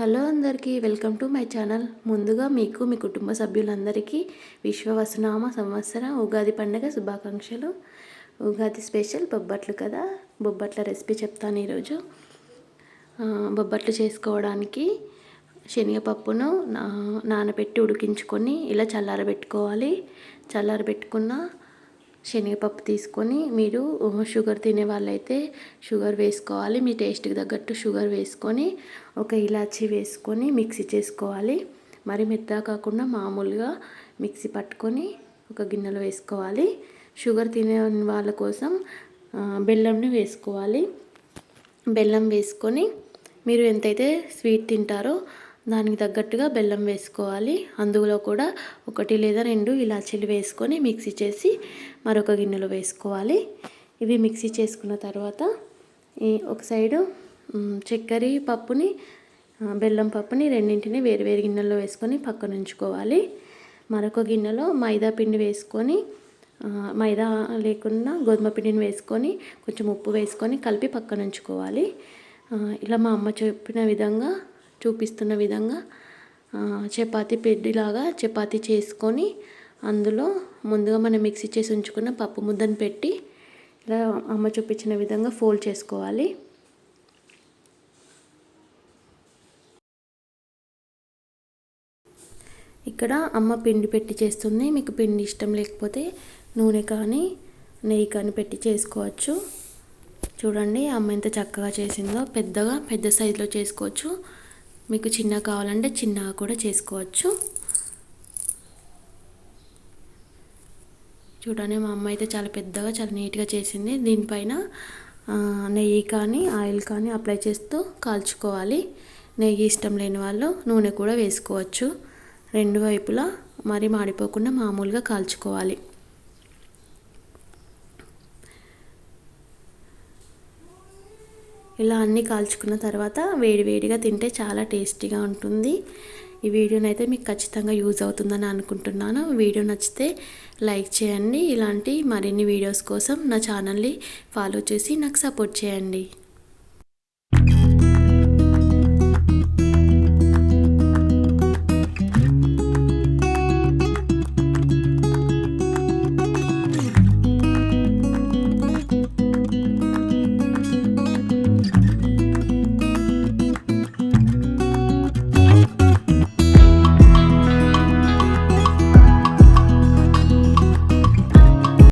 Hello అందరికీ welcome to my channel. ముందుగా మీకు మీ కుటుంబ సభ్యులందరికీ విశ్వవసునామ సంవత్సర ఉగాది పండుగ శుభాకాంక్షలు. ఉగాది స్పెషల్ బొబ్బట్లు కదా? బొబ్బట్ల రెసిపీ చెప్తాను ఈరోజు. బొబ్బట్లు చేసుకోవడానికి శనగపప్పును నా నానబెట్టి ఉడికించుకొని ఇలా చల్లారబెట్టుకోవాలి. చల్లారబెట్టుకున్న శనగపప్పు తీసుకొని మీరు షుగర్ తినే వాళ్ళైతే షుగర్ వేసుకోవాలి. మీ టేస్ట్కి తగ్గట్టు షుగర్ వేసుకొని ఒక ఇలాచీ వేసుకొని మిక్సీ చేసుకోవాలి. మరి మెత్తగా కాకుండా మామూలుగా మిక్సీ పట్టుకొని ఒక గిన్నెలో వేసుకోవాలి. షుగర్ తినే వాళ్ళ కోసం బెల్లంని వేసుకోవాలి. బెల్లం వేసుకొని మీరు ఎంతైతే స్వీట్ తింటారో దానికి తగ్గట్టుగా బెల్లం వేసుకోవాలి. అందులో కూడా ఒకటి లేదా రెండు ఇలాచీలు వేసుకొని మిక్సీ చేసి మరొక గిన్నెలో వేసుకోవాలి. ఇవి మిక్సీ చేసుకున్న తర్వాత ఈ ఒక సైడు చక్కెర పప్పుని బెల్లం పప్పుని రెండింటిని వేరు వేరు గిన్నెల్లో వేసుకొని పక్కన ఉంచుకోవాలి. మరొక గిన్నెలో మైదా పిండి వేసుకొని మైదా లేకుండా గోధుమ పిండిని వేసుకొని కొంచెం ఉప్పు వేసుకొని కలిపి పక్కన ఉంచుకోవాలి. ఇలా మా అమ్మ చెప్పిన విధంగా చూపిస్తున్న విధంగా చపాతి చపాతీ పిండిలాగా చపాతి చేసుకొని అందులో ముందుగా మనం మిక్సీ చేసి ఉంచుకున్న పప్పు ముద్దను పెట్టి ఇలా అమ్మ చూపించిన విధంగా ఫోల్డ్ చేసుకోవాలి. ఇక్కడ అమ్మ పిండి పెట్టి చేస్తుంది. మీకు పిండి ఇష్టం లేకపోతే నూనె కానీ నెయ్యి కానీ పెట్టి చేసుకోవచ్చు. చూడండి అమ్మ ఎంత చక్కగా చేసిందో. పెద్దగా పెద్ద సైజులో చేసుకోవచ్చు. మీకు చిన్న కావాలంటే చిన్నగా కూడా చేసుకోవచ్చు. చూడండి మా అమ్మ అయితే చాలా పెద్దగా చాలా నీట్గా చేసింది. దీనిపైన నెయ్యి కానీ ఆయిల్ కానీ అప్లై చేస్తూ కాల్చుకోవాలి. నెయ్యి ఇష్టం లేని వాళ్ళు నూనె కూడా వేసుకోవచ్చు. రెండు వైపులా మరి మాడిపోకుండా మామూలుగా కాల్చుకోవాలి. ఇలా అన్నీ కాల్చుకున్న తర్వాత వేడి వేడిగా తింటే చాలా టేస్టీగా ఉంటుంది. ఈ వీడియోనైతే మీకు ఖచ్చితంగా యూజ్ అవుతుందని అనుకుంటున్నాను. వీడియో నచ్చితే లైక్ చేయండి. ఇలాంటి మరిన్ని వీడియోస్ కోసం నా ఛానల్ని ఫాలో చేసి నాకు సపోర్ట్ చేయండి.